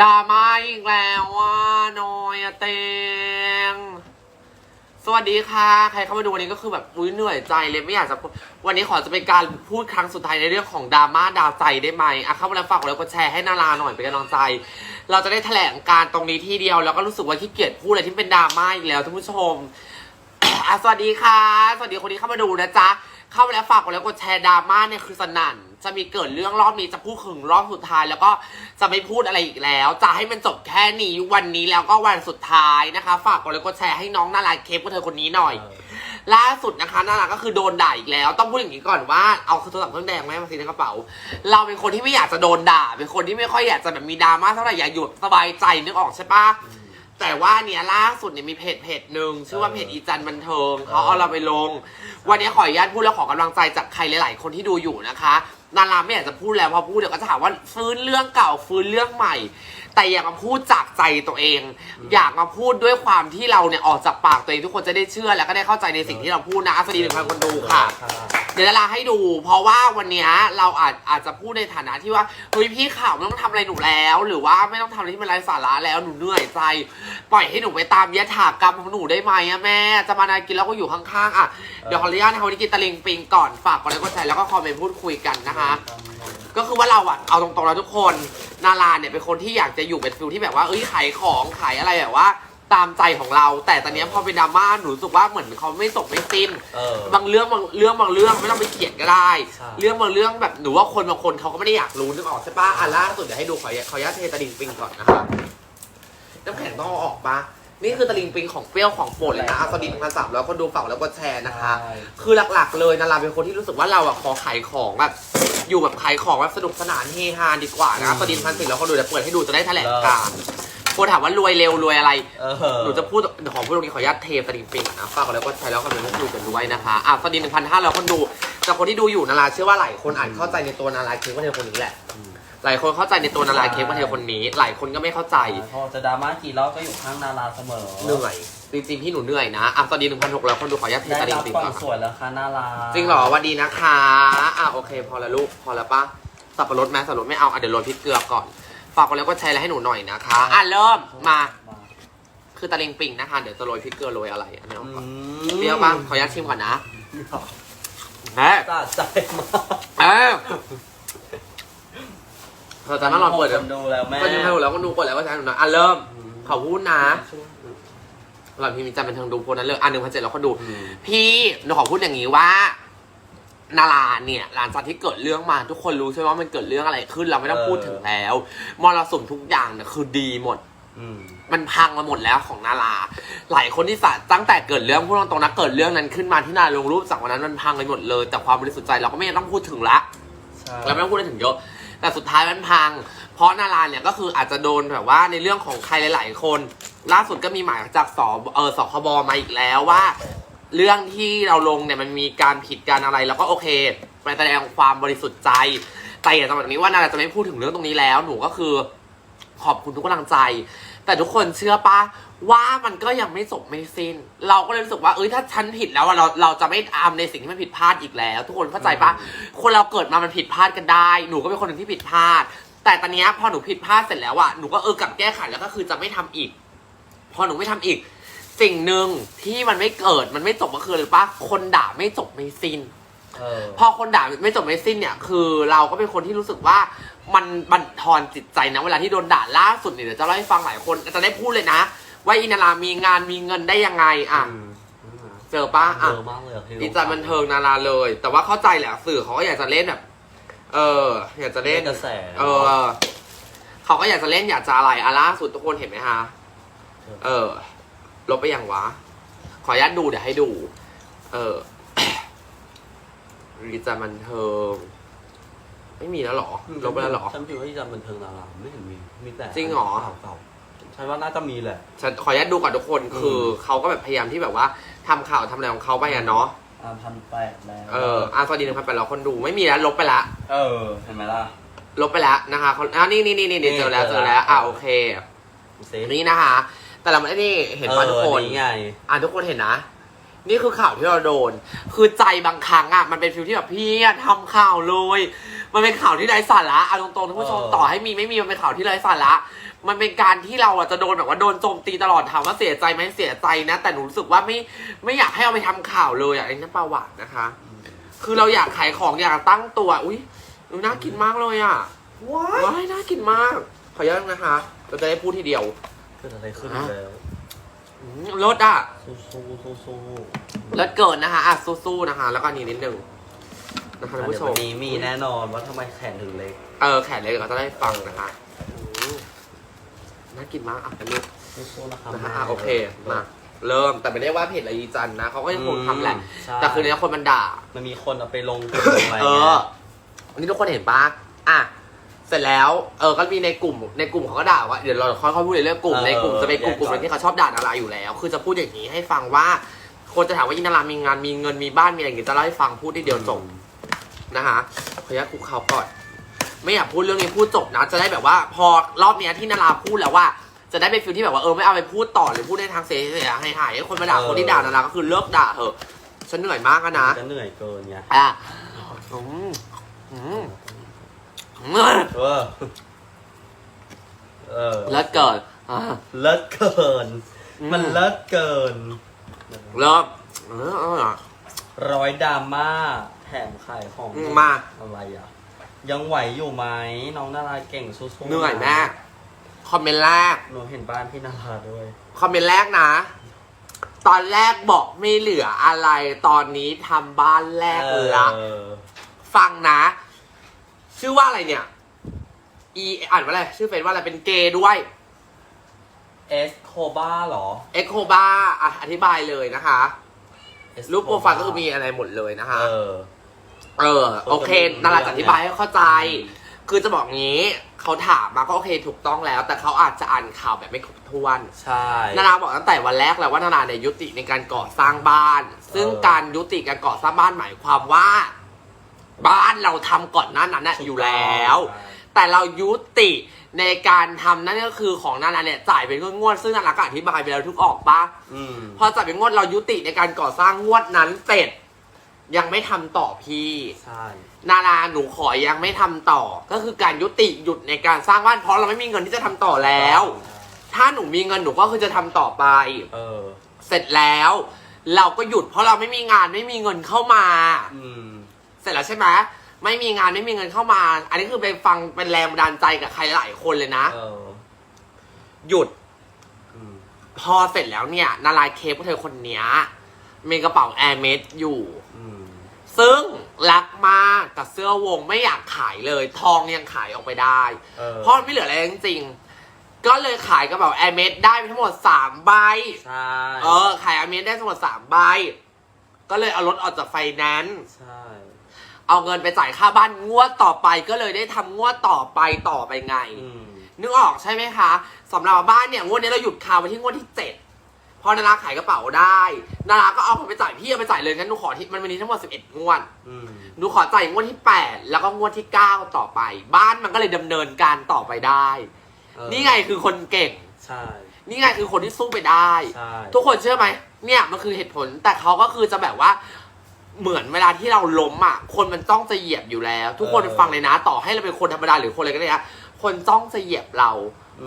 ดราม่าอีกแล้วว่านอยอะเตง สวัสดีค่ะ ใครเข้ามาดูวันนี้ก็คือแบบอุ้ยเหนื่อยใจเลยไม่อยากจะพูดวันนี้ขอจะเป็นการพูดครั้งสุดท้ายในเรื่องของดราม่าดาวใจได้ไหมอะเข้ามาแล้วฝากกดไลค์กดแชร์ให้นาราหน่อยเป็นกำลังใจ เราจะได้แถลงการตรงนี้ที่เดียว แล้วก็รู้สึกว่าขี้เกียจพูดอะไรที่เป็นดราม่าอีกแล้วท่านผู้ชมอะสวัสดีค่ะ สวัสดีคนที่เข้ามาดูนะจ๊ะเข้ามาแล้วฝากกดไลค์กดแชร์ดราม่าเนี่ยคือสนั่น จะมีเกิดเรื่องรอบนี้จะพูดถึงรอบสุดท้าย แล้วก็จะไม่พูดอะไรอีกแล้ว จะให้มันจบแค่นี้วันนี้แล้วก็วันสุดท้ายนะคะ ฝากกดไลค์กดแชร์ให้น้องนาราเคปกับเธอคนนี้หน่อย ล่าสุดนะคะนาราก็คือโดนด่าอีกแล้ว ต้องพูดอย่างนี้ก่อนว่าเอาโทรศัพท์เครื่องแดงไหมมาซีในกระเป๋า เราเป็นคนที่ไม่อยากจะโดนด่า เป็นคนที่ไม่ค่อยอยากจะแบบมีดราม่าเท่าไหร่อยากอยู่แบบสบายใจนึกออกใช่ปะแต่ว่าเนี่ยล่าสุดเนี่ยมีเพจเพจหนึ่งชื่อว่าเพจอีจันบันเทิงเขาเอาเราไปลง วันนี้ขออนุญาตพูดแล้วขอกำลังใจจากใครหลาย ๆ คนที่ดูอยู่นะคะ นาราไม่อยากจะพูดแล้วพอพูดเดี๋ยวก็จะถามว่าฟื้นเรื่องเก่าฟื้นเรื่องใหม่ แต่อยากมาพูดจากใจตัวเอง อยากมาพูดด้วยความที่เราเนี่ยออกจากปากตัวเองทุกคนจะได้เชื่อ แล้วก็ได้เข้าใจในสิ่งที่เราพูดนะสวัสดีหนึ่งพันคนดูค่ะเดี๋ยวดาราให้ดู เพราะว่าวันนี้เราอาจอาจจะพูดในฐานะที่ว่าเฮ้ยพี่ข่าวไม่ต้องทำอะไรหนูแล้ว หรือว่าไม่ต้องทำอะไรที่มันไร้สาระแล้วหนูเหนื่อยใจ ปล่อยให้หนูไปตามยถากรรมของหนูได้ไหมอะแม่ จะมานากินแล้วก็อยู่ข้างๆอะเดี๋ยวขออนุญาตนะคะวันนี้กินตะลิงปิงก่อนฝากกดไลค์กดแชร์แล้วก็คอมเมนต์พูดคุยกันนะคะ ก็คือว่าเราอะเอาตรงๆแล้วทุกคนนาราเนี่ยเป็นคนที่อยากจะอยู่เป็นฟิลที่แบบว่าเอ้ยขายของขายอะไรแบบว่า ตามใจของเรา แต่ตอนเนี้ยพอเป็นดราม่าหนูรู้สึกว่าเหมือนเขาไม่จบไม่สิ้น เออ บางเรื่องบางเรื่องบางเรื่องไม่ต้องไปเขียนก็ได้ ใช่ เรื่องบางเรื่องแบบหนูว่าคนบางคนเขาก็ไม่ได้อยากรู้นึกออกใช่ปะอะล่าสุดเดี๋ยวให้ดูขอขออนุญาตเทตะลิงปิงก่อนนะคะน้ำแข็งต้องเอาออกปะนี่คือตะลิงปิงของเปรี้ยวของโปรดเลยนะอาสดินพันสามแล้วก็ดูฝากแล้วก็แชร์นะคะ ใช่ คือหลักๆเลยนาราเป็นคนที่รู้สึกว่าเราอะขอขายของแบบอยู่แบบขายของแบบสนุกสนานเฮฮาดีกว่านะประดินพันสิแล้วก็ดูเดี๋ยวเปิดให้ดูจะได้แถลงการณ์ คนถามว่ารวยเร็วรวยอะไร เออหนูจะพูดเดี๋ยวขอพูดตรงนี้ขออนุญาตเทประดินปิงก่อนนะฝากกดแล้วก็ใช้แล้วก็เป็นให้ดูกันด้วยนะคะอะประดินหนึ่งพันห้าแล้วคนดูแต่คนที่ดูอยู่นาราเชื่อว่าหลายคนอ่านเข้าใจในตัวนาราเค้กว่าเธอคนนี้แหละ หลายคนเข้าใจในตัวนาราเค้กว่าเธอคนนี้ หลายคนก็ไม่เข้าใจพอจะดราม่ากี่รอบก็อยู่ข้างนาราเสมอเหนื่อยจริงๆพี่หนูเหนื่อยนะอะประดินหนึ่งพันหกแล้วคนดูขออนุญาตเทได้ประดินรับปิงควาก่อมนสวยแล้วค่ะนาราจริงเหรอหวันดีนะคะอะโอเค พอแล้วลูกพอแล้วปะสับปะรดไหมสับปะรดไม่เอาอะเดี๋ยวโรยพริกเกลือก่อน ฝากกดไลค์ก็แชร์แล้วให้หนูหน่อยนะคะ อะเริ่มมา คือตะลิงปิงนะคะ เดี๋ยวจะโรยพริกเกลือโรยอะไรอันนี้เอาก่อนเปรี้ยวปะขออนุญาตชิมก่อนนะเฮ้ยสะใจมากเออเราจะนั่งรอเปิดคเดี๋ยวนดูแล้วแม่ก็ยังให้หนูแล้วก็ดูกดแล้วก็แชร์หนูนะอะเริ่มขอพูดนะหลังพี่มีจันเป็นทางดูโพสต์นั้นเลยอะหนึ่งพันเจ็ดแล้วก็ดูอืมพี่หนูขอพูดอย่างนี้ว่า นาราเนี่ยหลังจากที่เกิดเรื่องมาทุกคนรู้ใช่ไหมว่ามันเกิดเรื่องอะไรขึ้นเราไม่ต้องพูดถึงแล้วมรสุมทุกอย่างเนี่ยคือดีหมด อืม มันพังมาหมดแล้วของนารา หลายคนที่สะตั้งแต่เกิดเรื่องพูดตรงๆนะเกิดเรื่องนั้นขึ้นมาที่นาราลงรูปจากวันนั้นมันพังไปหมดเลย แต่ความบริสุทธิ์ใจเราก็ไม่ต้องพูดถึงละ ใช่เราไม่ต้องพูดถึงเยอะ แต่สุดท้ายมันพัง เพราะนาราเนี่ยก็คืออาจจะโดนแบบว่าในเรื่องของใครหลาย ๆ คน ล่าสุดก็มีหมายจากสเออสคบมาอีกแล้วว่า เรื่องที่เราลงเนี่ยมันมีการผิดการอะไรแล้วก็โอเคไปแสดงความบริสุทธิ์ใจ แต่อยากจะบอกแบบนี้ว่านาราจะไม่พูดถึงเรื่องตรงนี้แล้ว หนูก็คือขอบคุณทุกกำลังใจ แต่ทุกคนเชื่อปะว่ามันก็ยังไม่จบไม่สิ้น เราก็เลยรู้สึกว่าเอ้ยถ้าฉันผิดแล้วอะเราเราจะไม่ทำในสิ่งที่มันผิดพลาดอีกแล้ว ทุกคนเข้าใจปะคนเราเกิดมามันผิดพลาดกันได้ หนูก็เป็นคนหนึ่งที่ผิดพลาด แต่ตอนเนี้ยพอหนูผิดพลาดเสร็จแล้วอะหนูก็เออกลับแก้ไขแล้วก็คือจะไม่ทำอีก พอหนูไม่ทำอีก สิ่งหนึ่งที่มันไม่เกิดมันไม่จบก็คือหรือปะคนด่าไม่จบไม่สิ้น เออ พอคนด่าไม่จบไม่สิ้นเนี่ย คือเราก็เป็นคนที่รู้สึกว่ามันบั่นทอนจิตใจนะ เวลาที่โดนด่าล่าสุดเนี่ยเดี๋ยวจะเล่าให้ฟังหลายคนจะได้พูดเลยนะ ว่าอินารามีงานมีเงินได้ยังไงอะ อืมเจอปะเยอะอะมากเลยอะที่ดีใจบันเทิงนาราเลย แต่ว่าเข้าใจแหละสื่อเขาก็อยากจะเล่นแบบเออ อยากจะเล่เล่นนกระแสเออเขาก็อยากจะเล่นอยากจะอะไรอะล่าสุดทุกคนเห็นไหมคะเออ ลบไปยังวะ ขออนุญาตดูเดี๋ยวให้ดู เออดีใจบันเทิงไม่มีแล้วเหรอ ลบไปแล้วเหรอ ฉันพิมพ์ว่าที่จำบันเทิงนาราไม่เห็นมี มีแต่จริงเหรอ เก่าๆฉันว่าน่าจะมีแหละ ฉันขออนุญาตดูก่อนทุกคนคือเขาก็แบบพยายามที่แบบว่าทำข่าวทำอะไรของเขาไปอะเนาะ อ่าพันแปดแล้วเอออาสวัสดีหนึ่งพันแปดร้อยคนดูไม่มีแล้วลบไปละ เออเห็นไหมล่ะ ลบไปแล้วนะคะเขาอ่านี่นี่นี่นี่เจอแล้วเจอแล้วอะโอเค เซฟ นี่นะคะ แต่เราไม่ได้เห็นป่ะทุกคนนี่ไง อะทุกคนเห็นนะ นี่คือข่าวที่เราโดน คือใจบางครั้งอะมันเป็นฟิลที่แบบพี่อะทำข่าวเลย มันเป็นข่าวที่ไร้สาระเอาตรงๆท่านผู้ชมเออ ต่อให้มีไม่มีมันเป็นข่าวที่ไร้สาระ มันเป็นการที่เราอะจะโดนแบบว่าโดนโจมตีตลอดถามว่าเสียใจไหมเสียใจนะ แต่หนูรู้สึกว่าไม่ไม่อยากให้เอาไปทำข่าวเลยอะไอ้นั่นประวัตินะคะ คือเราอยากขายของอยากตั้งตัว อุ้ยดูน่ากินมากเลยอะว้าว้ายน่ากินมาก ขออนุญาตนะคะ เราจะได้พูดทีเดียว เกิดอะไรขึ้นอะแล้วอืมรสอะสู้สู้สู้สู้รสเกินนะคะ อะสู้ๆนะคะ แล้วก็อันนี้นิดนึงนะคะอะท่านเดี๋ยวผู้ชวัมนนี้มีแน่นอนว่าทำไมแขนถึงเล็ก เออแขนเลยเราจะได้ฟังนะคะอืมน่ากินมากอะเป็นลูกสู้ๆนะครับนะฮะแม่อะโอเคมาเริ่มแต่ไม่ได้ว่าเพจละยีจันนะเขาก็ยังคงทำแหละ ใช่แต่คือเนี้ยคนมันด่า มันมีคนเอาไปลงกลุ่มอะไรเอเงี้อยวันนี้ทุกคนเห็นปะอะ เสร็จแล้วเออก็มีในกลุ่มในกลุ่มเขาก็ด่าว่าเดี๋ยวเราค่อยๆพูดในเรื่องกลุ่มในกลุ่มจะเป็นกลุ่มกลุ่มหนึงที่เขาชอบด่าดาราอยู่แล้ว คือจะพูดอย่างนี้ให้ฟังว่า คนจะถามว่าอินารามีงานมีเงินมีบ้านมีอะไรอย่างงี้จะเล่าให้ฟังพูดทีเดียวจบนะคะขออนุญาตคุกเข่าก่อน ไม่อยากพูดเรื่องนี้พูดจบนะ จะได้แบบว่าพอรอบเนี้ยที่นาราพูดแล้วว่า จะได้เป็นฟิลที่แบบว่าเออไม่เอาไปพูดต่อหรือพูดในทางเสียหายหายๆให้คนมาด่าคนที่ด่านาราก็คือเลิกด่าเถอะฉันเหนื่อยมากอะนะจะเหนื่อยเกินไงอะอืมอืมอืม เออเออเลิศเกินอะเลิศเกินอืมมันเลิศเกิน เลิศเออเออ ร้อยดราม่าแถมขายของอืมมา อะไรอะ ยังไหวอยู่ไหมน้องนาราเก่งสู้ๆเหนื่อยมากคอมเมนต์แรก หนูเห็นบ้านพี่นาราด้วย คอมเมนต์แรกนะ ตอนแรกบอกไม่เหลืออะไร ตอนนี้ทำบ้านแรกละ เออ ฟังนะ ชื่อว่าอะไรเนี่ยอีอ่านว่าอะไร ชื่อเฟซว่าอะไร เป็นเกย์ด้วย เอสโคบ้าเหรอ เอ็กโคบาอธิบายเลยนะคะ Escobar รูปโปรไฟล์ก็คือมีอะไรหมดเลยนะคะ เออ เออ โอเคนาราจะอธิบายให้เข้าใจ คือจะบอกงี้เขาถามมาก็โอเคถูกต้องแล้ว แต่เขาอาจจะอ่านข่าวแบบไม่ครบถ้วน ใช่ นาราบอกตั้งแต่วันแรกแล้วว่านาราเนี่ยยุติในการก่อสร้างบ้าน ซึ่งเออการยุติการก่อสร้างบ้านหมายความว่า บ้านเราทำก่อนหน้านั้นน่ะอยู่แล้ว แต่เรายุติในการทำนั่นก็คือของนาราเนี่ยจ่ายเป็นงวดๆซึ่งนาราก็อธิบายไปแล้วทุกออกปะอืมพอจ่ายเป็นงวดเรายุติในการก่อสร้างงวดนั้นเสร็จ ยังไม่ทำต่อพี่ ใช่ นาราหนูขอยังไม่ทำต่อ ก็คือการยุติหยุดในการสร้างบ้านเพราะเราไม่มีเงินที่จะทำต่อแล้ว ถ้าหนูมีเงินหนูก็คือจะทำต่อไป เออ เสร็จแล้ว เราก็หยุดเพราะเราไม่มีงานไม่มีเงินเข้ามา อืมเส ร็จแล้วใช่ไหมไม่มีงานไม่มีเงินเข้ามา อันนี้คือไปฟังเป็นแรงบันดาลใจกับใครหลายคนเลยนะ เออหยุด อืมพอเสร็จแล้วเนี่ยนารายเคปเธอคนเนี้ยมีกระเป๋าแอร์เมดอยู่ อืมซึ่งรักมากกับเสื้อวงไม่อยากขายเลย ทองยังขายออกไปได้ เออเพราะมันไม่เหลืออะไรจริงๆ ก็เลยขายกระเป๋าแอร์เมดได้ไปทั้งหมดสามใบ ใช่เออ ขายแอร์เมดได้ทั้งหมดสามใบ ก็เลยเอารถออกจากไฟแนนซ์ ใช่ เอาเงินไปจ่ายค่าบ้านงวดต่อไปก็เลยได้ทำงวดต่อไปต่อไปไง อืม นึกออกใช่ไหมคะสำหรับบ้านเนี่ยงวดนี้เราหยุดคาวไปที่งวดที่เจ็ดพอนาราขายกระเป๋าได้นาราก็เอาเงินไปจ่ายพี่เอาไปจ่ายเลยงั้นหนูขอที่มันมีทั้งหมดสิบเอ็ดงวดอืม หนูขอจ่ายงวดที่แปดแล้วก็งวดที่เก้าต่อไป บ้านมันก็เลยดำเนินการต่อไปได้ เออนี่ไงคือคนเก่ง ใช่นี่ไงคือคนที่สู้ไปได้ ใช่ทุกคนเชื่อไหมเนี่ยมันคือเหตุผลแต่เขาก็คือจะแบบว่า เหมือนเวลาที่เราล้มอะ คนมันต้องจะเหยียบอยู่แล้ว ทุกคนฟังเลยนะ ต่อให้เราเป็นคนธรรมดาหรือคนอะไรก็ได้นะคนจ้องจะเหยียบเรา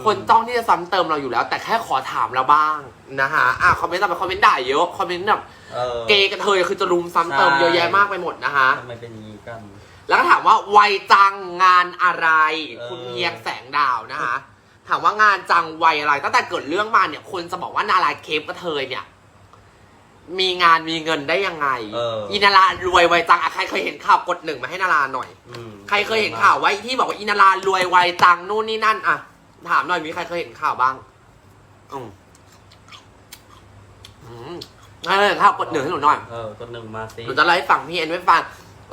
คนจ้องที่จะซ้ำเติมเราอยู่แล้ว แต่แค่ขอถามเราบ้างนะคะ อะคอมเมนต์ต่อไปคอมเมนต์ด่าเยอะคอมเมนต์แบบเออ เกย์กับเธอคือจะรุมซ้ำเติมใช่ เยอะแยะมากไปหมดนะคะ ทำไมเป็นอย่างนี้กัน แล้วก็ถามว่าวัยจังงานอะไร เออ คุณเพียงแสงดาวนะคะ ถามว่างานจังวัยอะไรตั้งแต่เกิดเรื่องมาเนี่ยคนจะบอกว่านาราเคปกระเทยเนี่ย มีงานมีเงินได้ยังไงเอออีนารารวยวัยจังอะใครเคยเห็นข่าวกดหนึ่งมาให้นาราหน่อย อืมใครเคยเห็นข่าวว่าที่บอกว่าอินารารวยวัยจังนู่นนี่นั่นอะถามหน่อยมีใครเคยเห็นข่าวบ้างอืมอืมใครเคยเห็นข่าวกดหนึ่งให้หนูหน่อย เออคนหนึ่งมาสิหนูจะเล่าให้ฟังพี่เอ็นไม่ฟัง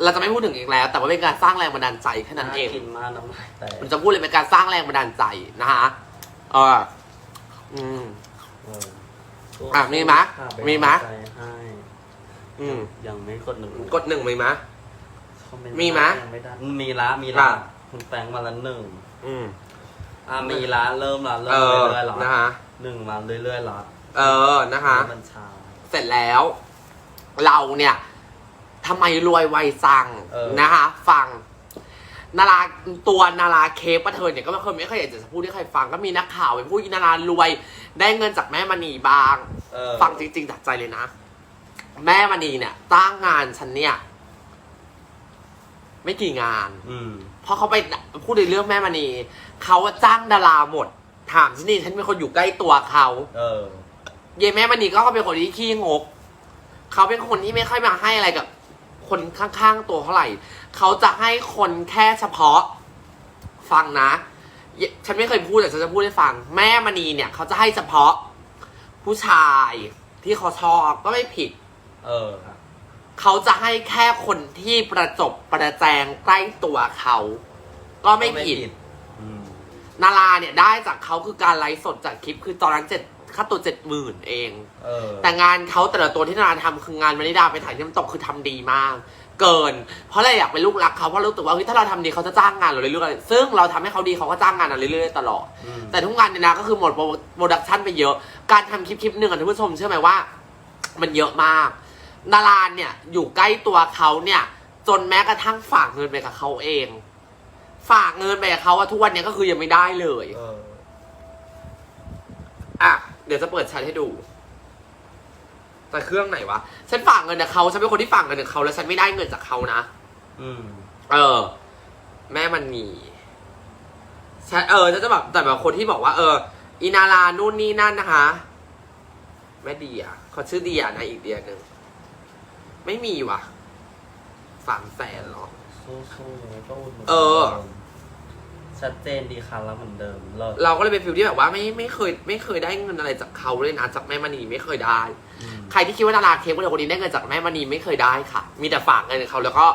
เราจะไม่พูดถึงอีกแล้ว แต่ว่าเป็นการสร้างแรงบันดาลใจแค่นั้นเองกินมากน้ำลายแตกหนูจะพูดเลยเป็นการสร้างแรงบันดาลใจนะคะเอออืม เออ อะมีไหมค่ะมีไหมใจให้อืมยังไม่กดหนึ่งกดหนึ่งมีไหมคอเนต์มีไหมยังไม่ได้มีละมีอะละคุณแปงมาละหนึ่งอืมอะมีละเริ่มละเริ่เอมอเรื่อยๆละนะคะ หนึ่งมาเรื่อยๆละเออนะคะ มันช้า เสร็จแล้ว เราเนี่ยทำไมรวยไวจังเออ นะคะ ฟัง นาราตัวนาราเคปประเทินเนี่ยก็ไม่เคยไม่เคยอยากจะพูดให้ใครฟังก็มีนักข่าวไปพูดอีนารารวย ได้เงินจากแม่มณีบ้าง เออ ฟังจริง ๆ จากใจเลยนะ แม่มณีเนี่ยจ้างงานฉันเนี่ย ไม่กี่งาน อืม เพราะเขาไปพูดในเรื่องแม่มณีเขาว่าจ้างดาราหมด ถามฉันนี่ฉันเป็นคนอยู่ใกล้ตัวเขาเออ เยแม่มณีก็เป็นคนที่ขี้งกเขาเป็นคนที่ไม่ค่อยมาให้อะไรกับ คนข้างๆตัวเท่าไหร่ เขาจะให้คนแค่เฉพาะ ฟังนะเยฉันไม่เคยพูดแต่ฉันจะพูดให้ฟัง แม่มณีเนี่ยเขาจะให้เฉพาะ ผู้ชายที่เขาชอบก็ไม่ผิด เออเขาจะให้แค่คนที่ประจบประแจงใกล้ตัวเขา ก็ไม่ผิดอืมนาราเนี่ยได้จากเขาคือการไลฟ์สดจากคลิปคือตอนนั้นเจ็ดค่าตัวเจ็ดหมื่นเองเออแต่งานเขาแต่ละตัวที่นาราทำคืองานมานิดาไปถ่ายที่น้ำตกคือทำดีมาก เกิน เพราะเราอยากเป็นลูกรักเขาเพราะรู้สึกว่าเฮ้ยถ้าเราทำดีเขาจะจ้างงานเราเรื่อยๆซึ่งเราทำให้เขาดีเขาก็จ้างงานเราเรื่อยๆตลอด อืม แต่ทุกงานเนี่ยนะก็คือหมดโปรดักชันไปเยอะ การทำคลิปคลิปหนึ่งอะท่านผู้ชมเชื่อไหมว่า มันเยอะมาก ดาราเนี่ยอยู่ใกล้ตัวเขาเนี่ย จนแม้กระทั่งฝากเงินไปกับเขาเอง ฝากเงินไปกับเขาว่าทุกวันเนี้ยก็คือยังไม่ได้เลย เออ อะ เดี๋ยวจะเปิดแชทให้ดู แต่เครื่องไหนวะ ฉันฝากเงินกับเขาฉันเป็นคนที่ฝากเงินกับเขาแล้วฉันไม่ได้เงินจากเขานะ อืม เออ แม่มันมีฉันเออฉันจะแบบแต่แบบคนที่บอกว่า เอออีนารานู่นนี่นั่นนะคะ แม่เดียเขาชื่อเดียนะอีกเดียหนึ่งไม่มีว่ะสามแสนหรอ สู้ๆยังไงก็อุดหนุนเออ ชัดเจนดีคันแล้วเหมือนเดิมเลิศ เราก็เลยเป็นฟิลที่แบบว่าไม่ไม่เคยไม่เคยได้เงินอะไรจากเขาเลยนะจากแม่มณีไม่เคยได้ อืม ใครที่คิดว่าดาราเคปคนเดียวคนนี้ได้เงินจากแม่มณีไม่เคยได้ค่ะ มีแต่ฝากเงินกับเขาแล้วก็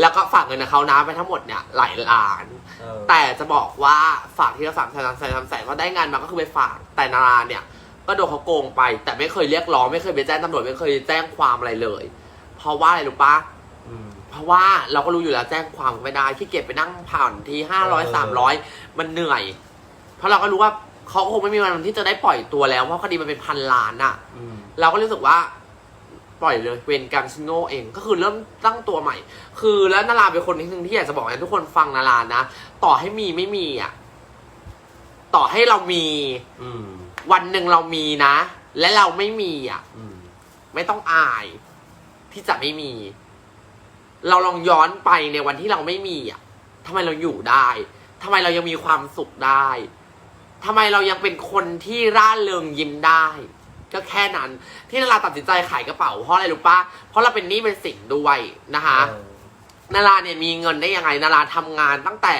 แล้วก็ฝากเงินกับเขานะไปทั้งหมดเนี่ยหลายล้าน เออแต่จะบอกว่าฝากที่ละสามแสนสามแสนสามแสนก็ได้งานมาก็คือไปฝากแต่นาราเนี่ย ก็โดนเขาโกงไป แต่ไม่เคยเรียกร้องไม่เคยไปแจ้งตำรวจไม่เคยแจ้งความอะไรเลย เพราะว่าอะไรรู้ปะอืม เพราะว่าเราก็รู้อยู่แล้วแจ้งความไม่ได้ที่เก็บไปนั่งผ่านทีห้าร้อยเอสามอร้อยมันเหนื่อย เพราะเราก็รู้ว่าเขาคงไม่มีวันที่จะได้ปล่อยตัวแล้วเพราะคดีมันเป็นพันล้านอะอืม เราก็รู้สึกว่าปล่อยเลยเวรกรรมชิโง่เองก็คือเริ่มตั้งตัวใหม่ คือแล้วนาราเป็นคนที่หนึ่งที่อยากจะบอกให้ทุกคนฟังนารานะ ต่อให้มีไม่มีอะ ต่อให้เรามีอืม วันหนึ่งเรามีนะ และเราไม่มีอะ อืม ไม่ต้องอาย ที่จะไม่มี เราลองย้อนไปในวันที่เราไม่มีอะทำไมเราอยู่ได้ ทำไมเรายังมีความสุขได้ทำไมเรายังเป็นคนที่ร่าเริงยิ้มได้ ก็แค่นั้น ที่นาราตัดสินใจขายกระเป๋าเพราะอะไรรู้ปะเพราะเราเป็นหนี้เป็นสินด้วยนะคะเออนาราเนี่ยมีเงินได้ยังไงนาราทำงานตั้งแต่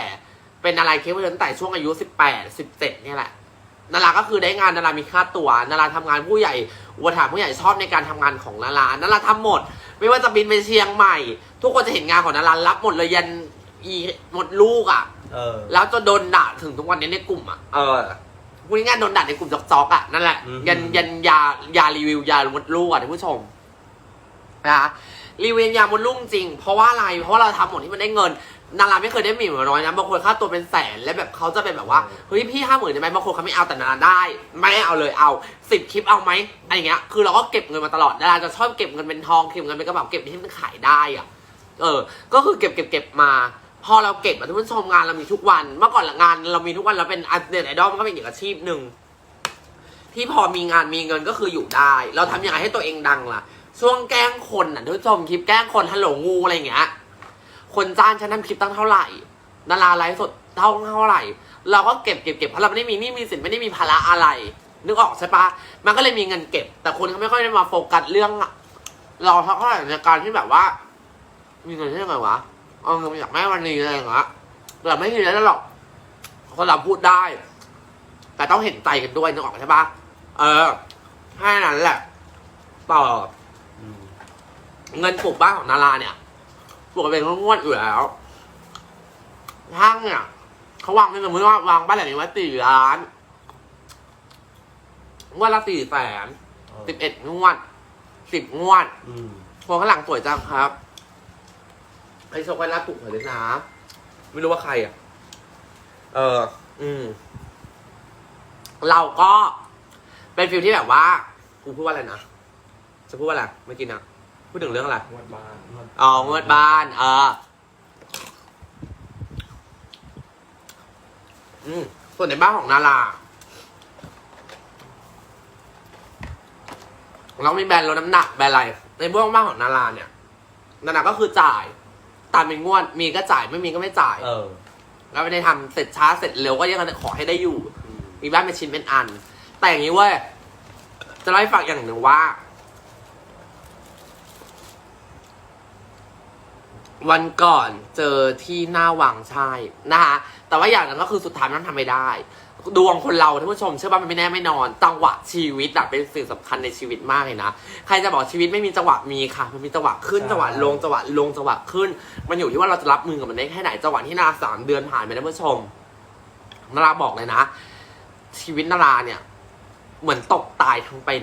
เป็นอะไรเคปตั้งแต่ช่วงอายุสิบแปดสิบเจ็ดเนี่ยแหละนาราก็คือได้งานนารามีค่าตัวนาราทำงานผู้ใหญ่ อุปถัมภ์ผู้ใหญ่ชอบในการทำงานของนารานาราทำหมด ไม่ว่าจะบินไปเชียงใหม่ ทุกคนจะเห็นงานของนารารับหมดเลยยันอีหมดลูกอะ่ะเออแล้วจนโดนด่าถึงทุกวันนี้ในกลุ่มอะ่ะเออพูดง่ายๆโดนด่าในกลุ่มจอกๆอะ่ะนั่นแหละอืมยันยันยายารีวิวยามดลูกอะท่านผู้ชมนะคะรีวิวยามดลูกจริง เพราะว่าอะไรเพราะว่าเราทำหมดที่มันได้เงิน นาราไม่เคยได้หมิ่นหรือน้อยนะบางคนค่าตัวเป็นแสนแล้วแบบเขาจะเป็นแบบว่าเฮ้ยพี่ห้าหมื่นได้ไหมบางคนเขาไม่เอาแต่นาราได้ ไม่เอาเลยเอาสิบคลิปเอาไหมอะไรเงี้ยคือเราก็เก็บเงินมาตลอดนาราจะชอบเก็บเงินเป็นทองเก็บเงินเป็นกระเป๋าเก็บที่มันขายได้อะเออ ก็คือเก็บเก็บเก็บมา พอเราเก็บมาทุกผู้ชมงานเรามีทุกวัน เมื่อก่อนงาน เรามีทุกวันเราเป็นเน็ตไอดอลมันก็เป็นอีกอาชีพหนึ่งที่พอมีงานมีเงินก็คืออยู่ได้ เราทำยังไงให้ตัวเองดังล่ะ ช่วงแกล้งคนน่ะทุกผู้ชมคลิปแกล้งคนฮัลโหลงูอะไรอย่างเงี้ย คนจ้างฉันทำคลิปตั้งเท่าไหร่ดาราไลฟ์สดเท่าเท่าไหร่ เราก็เก็บเก็บเก็บเพราะเราไม่ได้มีหนี่มีสินไม่ได้มีภาระอะไร นึกออกใช่ปะมันก็เลยมีเงินเก็บ แต่คนเขาไม่ค่อยได้มาโฟกัสเรื่องอะเราเท่าไหร่ในการที่แบบว่า มีเงินได้ยังไงวะเอาเงินมาจากแม่วันนี้อะไรอย่างเงี้ยเราไม่มีแล้วหรอกคนเราพูดได้ แต่ต้องเห็นใจกันด้วยนึกออกใช่ปะเออแค่นั้นแหละต่ออืมเงินปลูกบ้านของนาราเนี่ย ปลูกเป็นงวดๆอยู่แล้วห้างเนี่ยเขาวางเป็นสมมติว่าวางบ้านหลังนี้ไว้สี่ล้านงวดละสี่แสนสิบเอ็ดงวดสิบงวดอืมคนข้างหลังสวยจังครับไอโชคไวรัสปลุกหน่อยเลยนะไม่รู้ว่าใครอะ เออ อืม เราก็เป็นฟิลที่แบบว่า กูพูดว่าอะไรนะ จะพูดว่าอะไรเมื่อกี้นะ พูดถึงเรื่องอะไรงวดบ้านงวดอ๋องวดบ้านเอออืมส่วนในบ้านของนาราเรามีแบรนด์ลดน้ำหนักแบรนด์อะไร ในเบื้องบ้านของนาราเนี่ย นาราก็คือจ่าย ตามเป็นงวด มีก็จ่ายไม่มีก็ไม่จ่าย เออ แล้วไม่ได้ทำเสร็จช้าเสร็จเร็วก็ยังขอให้ได้อยู่ มีบ้านเป็นชิ้นเป็นอัน แต่อย่างนี้เว้ย จะเล่าให้ฟังอย่างหนึ่งว่า วันก่อนเจอที่หน้าวังใช่นะคะแต่ว่าอย่างนั้นก็คือสุดท้ายมันทำไม่ได้ ดวงคนเราท่านผู้ชมเชื่อว่ามันไม่แน่ไม่นอนจังหวะชีวิตอะเป็นสิ่งสำคัญในชีวิตมากเลยนะใครจะบอกชีวิตไม่มีจังหวะมีค่ะ มันมีจังหวะขึ้นใช่ จังหวะลงจังหวะลงจังหวะขึ้น มันอยู่ที่ว่าเราจะรับมือกับมันได้แค่ไหนจังหวะที่นาสามเดือนผ่านไปนะท่านผู้ชมนาราบอกเลยนะ ชีวิตนาราเนี่ย เหมือนตกตายทั้งเป็น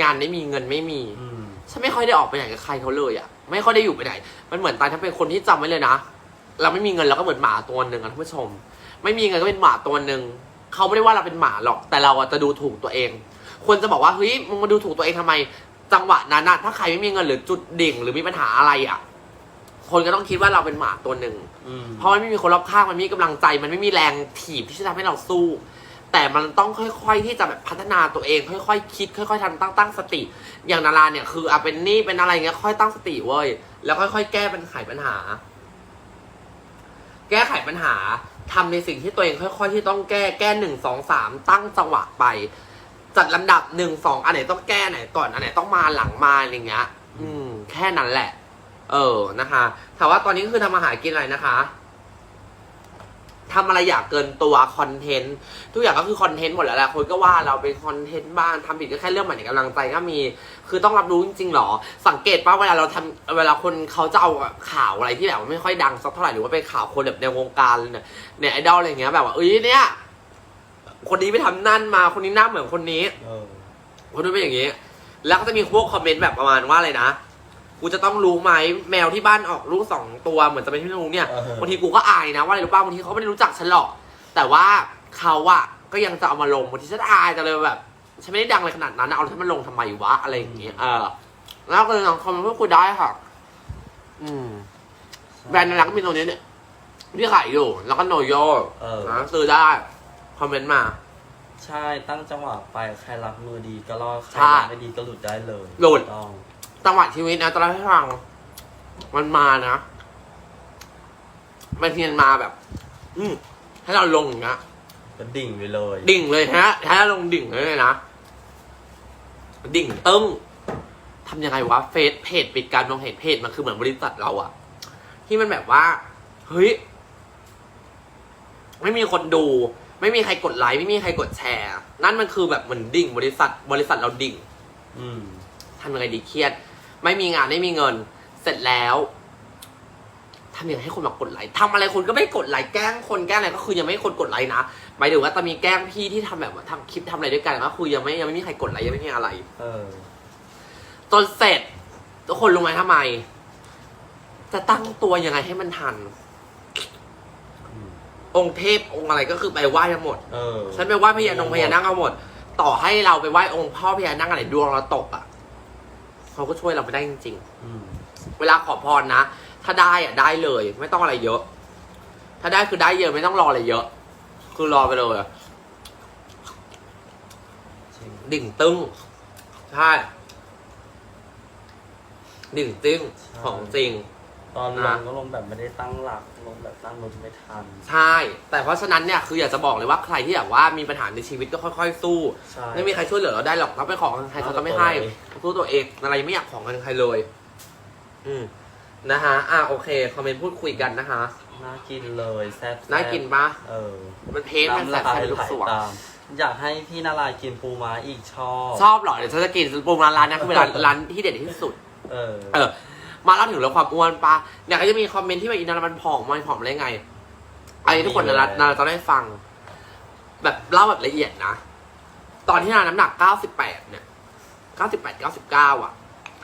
งานไม่มีเงินไม่มี อืม ฉันไม่ค่อยได้ออกไปไหนกับใครเขาเลยอะ่ะ ไม่ค่อยได้อยู่ไปไหน มันเหมือนตายทั้งเป็นคนที่จำไว้เลยนะ เราไม่มีเงินเราก็เหมือนหมาตัวหนึ่งอะท่านผู้ชม ไม่มีเงินก็เป็นหมาตัวหนึ่งเขาไม่ได้ว่าเราเป็นหมาหรอก แต่เราอะจะดูถูกตัวเองควรจะบอกว่าเฮ้ยมึงมาดูถูกตัวเองทำไม จังหวะนั้นนะถ้าใครไม่มีเงินหรือจุดดิ่ง หรือมีปัญหาอะไรอะ่ะคนก็ต้องคิดว่าเราเป็นหมาตัวหนึ่ง อืมเพราะมันไม่มีคนรอบข้างมันไม่มีกำลังใจ มันไม่มีแรงถีบที่จะทำให้เราสู้ แต่มันต้องค่อย ๆ ที่จะแบบพัฒนาตัวเอง ค่อย ๆ คิด ค่อย ๆทำตั้งตั้งสติ อย่างนาราเนี่ยคืออะเป็นหนี้เป็นอะไรเงี้ยค่อยตั้งสติเว้ยแล้วค่อย ๆ แก้ปัญหาปัญหา แก้ไขปัญหาทำในสิ่งที่ตัวเองค่อย ๆ ที่ต้องแก้แก้หนึ่งสองสามตั้งจังหวะไป จัดลำดับหนึ่งสองอันไหนต้องแก้ไหนก่อนอันไหนต้องมาหลังมาอะไรเงี้ย อืม แค่นั้นแหละ เออนะคะถามว่าตอนนี้คือทำอาหารกินอะไรนะคะ ทำอะไรอยากเกินตัวคอนเทนต์ทุกอย่างก็คือคอนเทนต์หมดแล้วแหละคนก็ว่าเราเป็นคอนเทนต์บ้างทำผิดก็แค่เรื่องใหม่ในกำลังใจก็มี คือต้องรับรู้จริงๆหรอ สังเกตป่ะเวลาเราทำเวลาคนเขาจะเอาข่าวอะไรที่แบบว่าไม่ค่อยดังสักเท่าไหร่หรือว่าเป็นข่าวคนแบบในวงการเนี่ยในไอดอลอะไรอย่างเงี้ยแบบว่าเอ้ยเนี่ยคนนี้ไปทำนั่นมาคนนี้หน้าเหมือนคนนี้เออคนนู้นเป็นอย่างนี้ แล้วก็จะมีพวกคอมเมนต์แบบประมาณว่าอะไรนะ กูจะต้องรู้ไหมแมวที่บ้านออกลูกสองตัวเหมือนจะเป็นพี่ลุงเนี่ยเออบางทีกูก็อายนะว่าอะไรรู้ป่ะบางทีเขาไม่ได้รู้จักฉันหรอก แต่ว่าเขาอะก็ยังจะเอามาลงบางทีฉันอายจังเลยแบบฉันไม่ได้ดังอะไรขนาดนั้นนะเอาฉันมาลงทำไมวะอะไรอย่างเงี้ยเออแล้วก็เลยลองคอมเมนต์พูดคุยได้ค่ะ อืม แบรนด์ในร้านก็มีตรงนี้เนี่ยที่ขายอยู่ แล้วก็โนโยเออ นะซื้อได้ คอมเมนต์มา ใช่ตั้งจังหวะไปใครรับมือดีก็รอดใครใช่รับไม่ดีก็หลุดได้เลยหลุดต้อง จังหวะชีวิตนะตอนแรกให้ฟังมันมานะมันเพียนมาแบบ อืมให้เราลงอย่างเงี้ยก็ดิ่งไปเลย ดิ่งเลยฮะถ้าลงดิ่งเลยนะดิ่งตึ้งทำยังไงวะเฟซเพจปิดการมองเห็นเพจมันคือเหมือนบริษัทเราอะที่มันแบบว่าเฮ้ยไม่มีคนดู ไม่มีใครกดไลค์ไม่มีใครกดแชร์ นั่นมันคือแบบเหมือนดิ่ง บริษัท บริษัทเราดิ่ง อืมทำยังไงดีเครียด ไม่มีงานไม่มีเงิน เสร็จแล้วทำยังไงให้คนมากดไลค์ทำอะไรคนก็ไม่กดไลค์แกล้งคนแกล้งอะไรก็คือยังไม่ให้คนกดไลค์นะหมายถึงว่าจะมีแกล้งพี่ที่ทำแบบว่าทำคลิปทำอะไรด้วยกันก็คือยังไม่ยังไม่มีใครกดไลค์ยังไม่มีอะไรเออจนเสร็จทุกคนรู้ไหมทำไม จะตั้งตัวยังไงให้มันทันอืมองค์เทพองค์อะไรก็คือไปไหว้ทั้งหมด เออ ฉันไปไหว้พญานงพญานาคเอาหมด ต่อให้เราไปไหว้องค์พ่อพญานาคอะไรดวงเราตกอะ เขาก็ช่วยเราไม่ได้จริงๆอืมเวลาขอพรนะ ถ้าได้อะได้เลย ไม่ต้องอะไรเยอะ ถ้าได้คือได้เยอะไม่ต้องรออะไรเยอะ คือรอไปเลยอะจริงดิ่งตึ้งใช่ดิ่งตึ้งของจริง ตอนลนะงก็ลงแบบไม่ได้ตั้งหลักลงแบบตั้งรถไม่ทัน ใช่ แต่เพราะฉะนั้นเนี่ยคืออยากจะบอกเลยว่าใครที่แบบว่ามีปัญหาในชีวิตก็ค่อย ๆ สู้ ใช่ ไม่มีใครช่วยเหลือเราได้หรอกเราไปขอใครเขาก็ไม่ให้สู้ตัวเองอะไรไม่อยากของกันใครเลย อืมนะฮะอะโอเคคอมเมนต์พูดคุยกันนะคะ น่ากินเลยแซ่บๆน่ากินปะเออ มันเพสมันแสบน้ำลายใส่ลูกไหลสวงตามอยากให้พี่นาลายกินปูม้าอีกชอบ ชอบเหรอเดี๋ยวฉันจะกินปูม้าร้านนี้คือเป็นร้านร้านที่เด็ดที่สุด เออเออ มาเล่าถึงเรื่องความอ้วนปะเนี่ยก็จะมีคอมเมนต์ที่ว่าอินนามันผอมมันผอมได้ไงไอ้ทุกคนนารานาราจะได้ฟัง แบบเล่าแบบละเอียดนะ ตอนที่นาน้ำหนัก98เนี่ย98 99อะ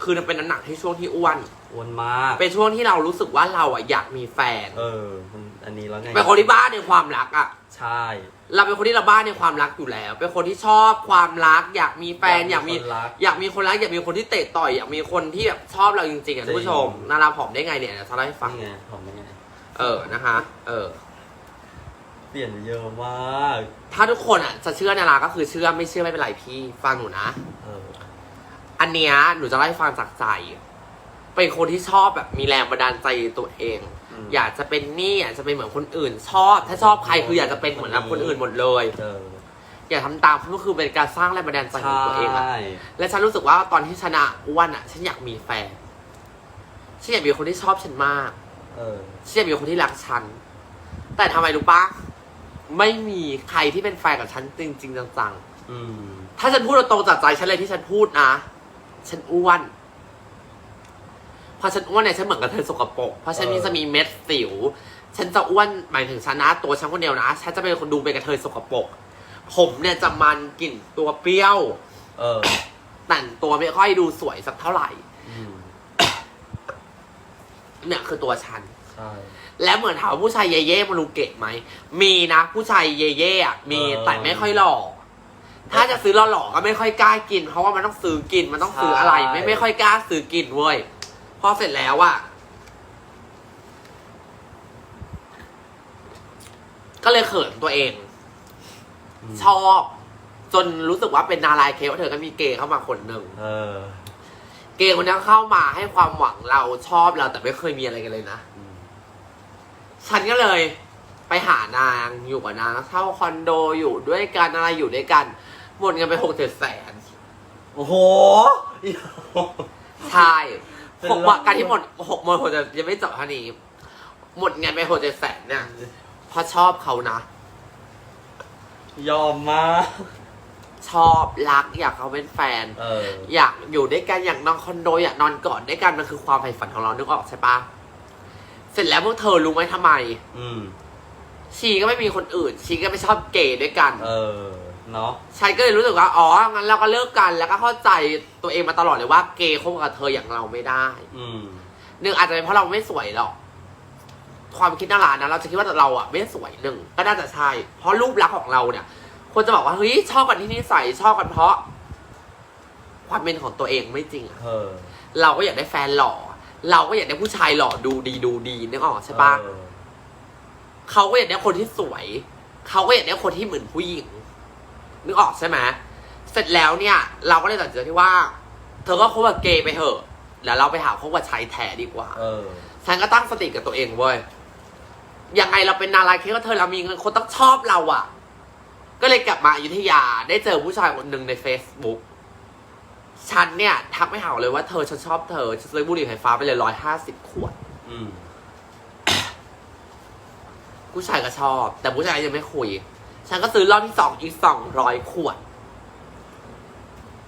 คือมันเป็นน้ำหนักที่ช่วงที่อ้วนอ้วนมากเป็นช่วงที่เรารู้สึกว่าเราอะอยากมีแฟน เออมันอันนี้แล้วไงเป็นคนที่บ้าในความรักอะ ใช่ เราเป็นคนที่เราบ้าในความรักอยู่แล้ว เป็นคนที่ชอบความรัก อยากมีแฟนอยากมีคนรัก อยากมีคนรัก อยากมีคนที่เตะต่อย อยากมีคนที่แบบชอบเราจริงๆอะจริท่างนผู้ชมนาราผอมได้ไงเนี่ยเดี๋ยวจะเล่าให้ฟังนี่ไงผมไม่ไงเออ นะคะ เออ เปลี่ยนเยอะมาก ถ้าทุกคนอะจะเชื่อนาราก็คือเชื่อไม่เชื่อไม่เป็นไรพี่ ฟังหนูนะ เออ อันเนี้ยหนูจะไล่าให้ฟังจากใจ เป็นคนที่ชอบแบบมีแรงบันดาลใจในตัวเอง อืม อยากจะเป็นนี่อยากจะเป็นเหมือนคนอื่น ชอบ ถ้าชอบใครคืออยากจะเป็นเหมือนกับคนอื่นหมดเลย เอออยากทำตามเพราะมันคือเป็นการสร้างแรงบันดาลใจของตัวเองอะ ใช่ และฉันรู้สึกว่าตอนที่ชนะอ้วนอะฉันอยากมีแฟน ฉันอยากมีคนที่ชอบฉันมาก เออ ฉันอยากมีคนที่รักฉัน แต่ทำไมรู้ปะไม่มีใครที่เป็นแฟนกับฉันจริง ๆ จังอืม ๆ ถ้าฉันพูดตรงๆจากใจฉันเลยที่ฉันพูดนะ ฉันอ้วน พอฉันอ้วนเนี่ยฉันเหมือนกับเธอสกปรกเพราะฉันมีจะมีเม็ดสิว ฉันจะอ้วนหมายถึงฉันนะตัวฉันคนเดียวนะฉันจะเป็นคนดูเป็นกระเทยสกปรกผมเนี่ยจะมันกลิ่นตัวเปรี้ยว เออ แต่งตัวไม่ค่อยดูสวยสักเท่าไหร่อืมเนี่ยคือตัวฉันใช่และเหมือนถามว่าผู้ชายเย่เย่มารูเกะไหมมีนะ ผู้ชายเย่เย่อะมีแต่ไม่ค่อยหล่อ ถ้าจะซื้อหล่อๆก็ไม่ค่อยกล้ากิน เพราะว่ามันต้องซื้อกินมันต้องซื้ออะไร ไม่ไม่ค่อยกล้าซื้อกินเว้ยพอเสร็จแล้วอะก็เลยเขินตัวเองมชอบ จนรู้สึกว่าเป็นนารายเคว่าเธอก็มีเกย์เข้ามาคนหนึ่งเออ เกย์คนนั้นเข้ามาให้ความหวังเราชอบเราแต่ไม่เคยมีอะไรกันเลยนะอืมฉันก็เลย ไปหานางอยู่กับนางเช่าคอนโดอยู่ด้วยกันอะไรอยู่ด้วยกัน หมดเงินไปหกเจ็ดแสนโอ้โห ใช่เป็นหกล้านการที่หมดหกหมดหกจะยังไม่จบเท่านี้ หมดเงินไปหกเจ็ดแสนเนี่ยเพราะชอบเขานะ ยอมมาก ชอบรักอยากเขาเป็นแฟน เออ อยากอยู่ด้วยกันอยากนอนคอนโดอยากนอนกอดด้วยกันมันคือความใฝ่ฝันของเรานึกออกใช่ปะเสร็จแล้วพวกเธอรู้ไหมทำไม อืม ชีก็ไม่มีคนอื่น ชีก็ไม่ชอบเกย์ด้วยกัน เออ เนาะ ฉันก็เลยรู้สึกว่า อ๋อ งั้นเราก็เลิกกัน แล้วก็เข้าใจตัวเองมาตลอดเลยว่าเกย์คบกับเธออย่างเราไม่ได้ อืม หนึ่งอาจจะเป็นเพราะเราไม่สวยหรอก ความคิดน่ารักนะ เราจะคิดว่าเราอะไม่สวยหนึ่ง ก็น่าจะใช่ เพราะรูปลักษณ์ของเราเนี่ย คนจะบอกว่า เฮ้ย ชอบกันที่นิสัยชอบกันเพราะ ความเป็นของตัวเองไม่จริงอะเออเราก็อยากได้แฟนหล่อ เราก็อยากได้ผู้ชายหล่อดูดีดูดีนึกออกใช่ปะ เออเขาก็อยากได้คนที่สวย เขาก็อยากได้คนที่เหมือนผู้หญิง นึกออกใช่ไหมเสร็จแล้วเนี่ย เราก็เลยตัดสินใจที่ว่า เธอก็คบกับเกย์ไปเถอะแล้วเราไปหาคบกับชายแท้ดีกว่า เออ ฉันก็ตั้งสติกับตัวเองเว้ย ยังไงเราเป็นนาราเคก็เธอเรามีเงินคนต้องชอบเราอะก็เลยกลับมาอยุธยาได้เจอผู้ชายคนหนึ่งใน Facebook ฉันเนี่ย ทักไม่หาเลยว่าเธอฉันชอบเธอฉันซื้อบุหรี่ไฟฟ้าไปเลยร้อยห้าสิบขวด อืม ผู้ชายก็ชอบ แต่ผู้ชายยังไม่คุย ฉันก็ซื้อรอบที่สองอีกสองร้อยขวด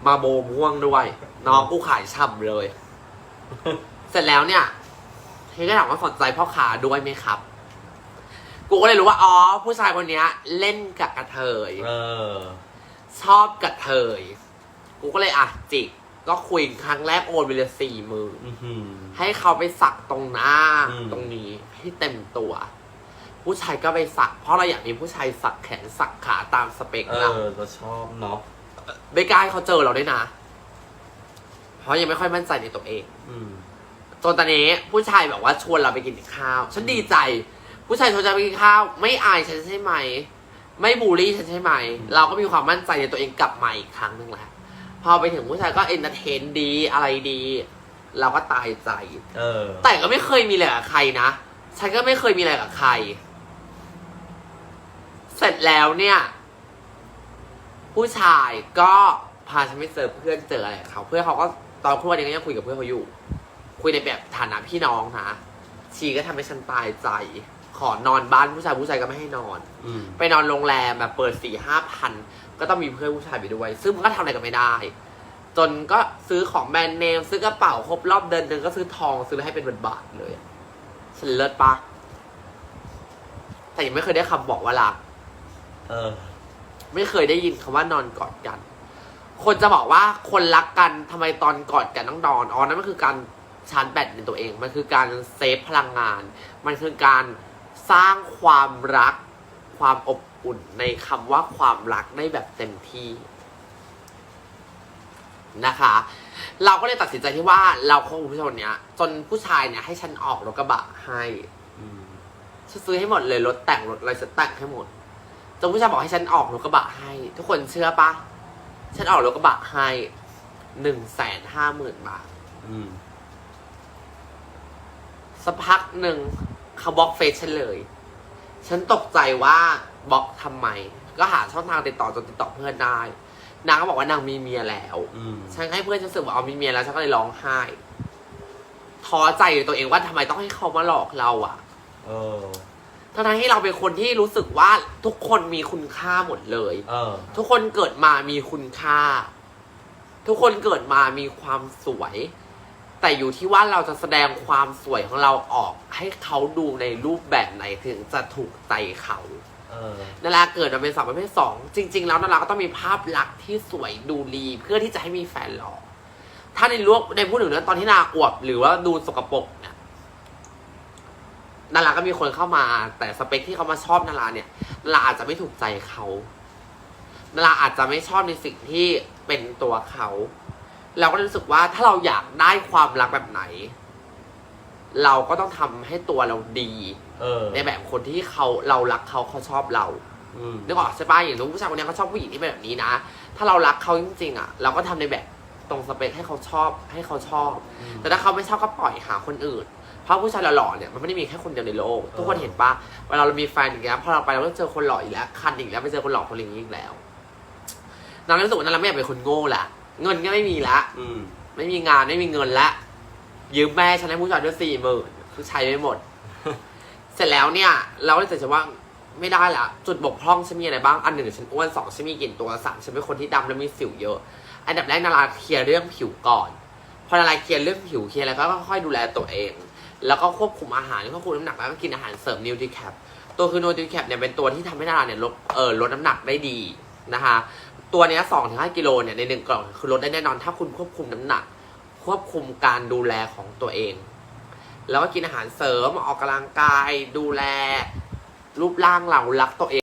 มาโบม่วงด้วย น้องกูขายช่ำเลย เสร็จแล้วเนี่ยเฮ้ยก็ถามว่าสนใจพ่อค้าด้วยไหมครับ กูก็เลยรู้ว่า อ๋อ ผู้ชายคนเนี้ย เล่นกับกระเทยเออ ชอบกระเทย กูก็เลยอะจิก ก็คุยครั้งแรกโอนไปเลยสี่หมืนอือหือให้เขาไปสักตรงหน้า อืม ตรงนี้ให้เต็มตัว ผู้ชายก็ไปสัก เพราะเราอยากมีผู้ชายสักแขนสักขาตามสเปคเอเราอเราชอบเนาะไม่กล้าให้เขาเจอเราด้วยนะ เพราะยังไม่ค่อยมั่นใจในตัวเอง อืม จนตอนนี้ผู้ชายแบบว่าชวนเราไปกินข้าว ฉันดีใจ ผู้ชายชวนเราไปกินข้าว ไม่อายฉันใช่ไหม ไม่บูลลี่ฉันใช่ไหม เราก็มีความมั่นใจในตัวเองกลับมาอีกครั้งหนึ่งแล้วพอไปถึงผู้ชายก็เอนเตอร์เทนดีอะไรดี เราก็ตายใจ เออแต่ก็ไม่เคยมีอะไรกับใครนะ ฉันก็ไม่เคยมีอะไรกับใคร เสร็จแล้วเนี่ย ผู้ชายก็พาฉันไปเจอเพื่อนเจออะไรกับเขาเพื่อนเขาก็ตอนคุยวันนี้ก็ยังคุยกับเพื่อนเขาอยู่ คุยในแบบฐานะพี่น้องนะชีก็ทำให้ฉันตายใจ ขอนอนบ้านผู้ชายผู้ชายก็ไม่ให้นอน อืม ไปนอนโรงแรมแบบเปิดสี่ห้าพันก็ต้องมีเพื่อนผู้ชายไปด้วย ซึ่งมันก็ทำอะไรกันไม่ได้ จนก็ซื้อของแบรนด์เนม ซื้อกระเป๋าครบรอบเดือนหนึ่งก็ซื้อทองซื้อให้เป็นบาทๆเลยอะฉันเลิศปะแต่ยังไม่เคยได้คำบอกว่ารัก เออ ไม่เคยได้ยินคำว่านอนกอดกัน คนจะบอกว่าคนรักกันทำไมตอนกอดกันต้องนอนอ๋อนั่นมันคือการชาร์จแบตในตัวเอง มันคือการเซฟพลังงาน มันคือการสร้างความรัก ความอบอุ่นในคำว่าความรักได้แบบเต็มที่นะคะ เราก็เลยตัดสินใจที่ว่าเราคบกับผู้ชายคนเนี้ย จนผู้ชายเนี่ยให้ฉันออกรถกระบะให้อืมฉันซื้อให้หมดเลยรถแต่งรถอะไรฉันแต่งให้หมด จนผู้ชายบอกให้ฉันออกรถกระบะให้ ทุกคนเชื่อปะฉันออกรถกระบะให้หนึ่งแสนห้าหมื่นบาท อืมสักพักหนึ่งเขาบล็อกเฟซฉันเลย ฉันตกใจว่าบล็อกทำไม ก็หาช่องทางติดต่อจนติดต่อเพื่อนได้ นางก็บอกว่านางมีเมียแล้ว อืมฉันให้เพื่อนฉันสืบว่าเอามีเมียแล้วฉันก็เลยร้องไห้ท้อใจในตัวเองว่าทำไมต้องให้เขามาหลอกเราอะเออ ทั้งๆที่เราเป็นคนที่รู้สึกว่าทุกคนมีคุณค่าหมดเลย เออ ทุกคนเกิดมามีคุณค่า ทุกคนเกิดมามีความสวย แต่อยู่ที่ว่าเราจะแสดงความสวยของเราออกให้เขาดูในรูปแบบไหนถึงจะถูกใจเขา เออ นาราเกิดมาเป็นสาวประเภทสองจริง ๆ แล้วนาราก็ต้องมีภาพลักษณ์ที่สวยดูดีเพื่อที่จะให้มีแฟนหล่อถ้าในลวกในพูดถึงเรื่องตอนที่นาอวบหรือว่าดูสกปรกเนี่ย นาราก็มีคนเข้ามา แต่สเปคที่เขามาชอบนาราเนี่ยนาราอาจจะไม่ถูกใจเขานาราอาจจะไม่ชอบในสิ่งที่เป็นตัวเขาเราก็เลยรู้สึกว่าถ้าเราอยากได้ความรักแบบไหน เราก็ต้องทำให้ตัวเราดี เออ ในแบบคนที่เขาเรารักเขาเขาชอบเราอืมนึกออกใช่ปะอย่างนู้นผู้ชายคนนี้เขาชอบผู้หญิงที่เป็นแบบนี้นะ ถ้าเรารักเขาจริงๆอะ เราก็ทำในแบบตรงสเปคให้เขาชอบให้เขาชอบอืมแต่ถ้าเขาไม่ชอบก็ปล่อยหาคนอื่นเพ ราะผู้ชายหล่อๆเนี่ยมันไม่ได้มีแค่คนเดียวในโลก ทุกคนเห็นปะเวลาเรามีแฟนอย่างเงี้ยพอเราไปเราก็เจอคนหล่ออีกแล้วคันอีกแล้วไปเจอคนหล่อคนอย่างนี้อีกแล้วนางรู้สึกว่านั้นเราไม่อยากเป็นคนโง่ละเงินก็ไม่มีละอืมไม่มีงานไม่มีเงินละยืมแม่ฉันให้ผู้ชายด้วยสี่หมื่นคือใช้ไม่หมด เสร็จแล้วเนี่ย เราก็เลยตัดสินใจว่าไม่ได้ละจุดบกพร่องฉันมีอะไรบ้างอันหนึ่งฉันอ้วนสองฉันมีกลิ่นตัวสามฉันเป็นคนที่ดำและมีสิวเยอะ อันดับแรกนาราเคลียร์เรื่องผิวก่อน พอนาราเคลียร์เรื่องผิวเคลียร์แล้วก็ค่อยๆดูแลตัวเอง แล้วก็ควบคุมอาหารควบคุมน้ำหนักแล้วก็กินอาหารเสริมนิวทริแคปตัวคือนิวทริแคปเนี่ยเป็นตัวที่ทำให้นาราเนี่ยลดเออลดน้ำหนักได้ดีนะคะตัวเนี้สองถึงห้ากิโลเนี่ยในหนึ่งกล่องคือลดได้แน่นอนถ้าคุณควบคุมน้ำหนัก ควบคุมการดูแลของตัวเอง แล้วก็กินอาหารเสริมออกกำลังกายดูแลรูปร่างเรารักตัวเอง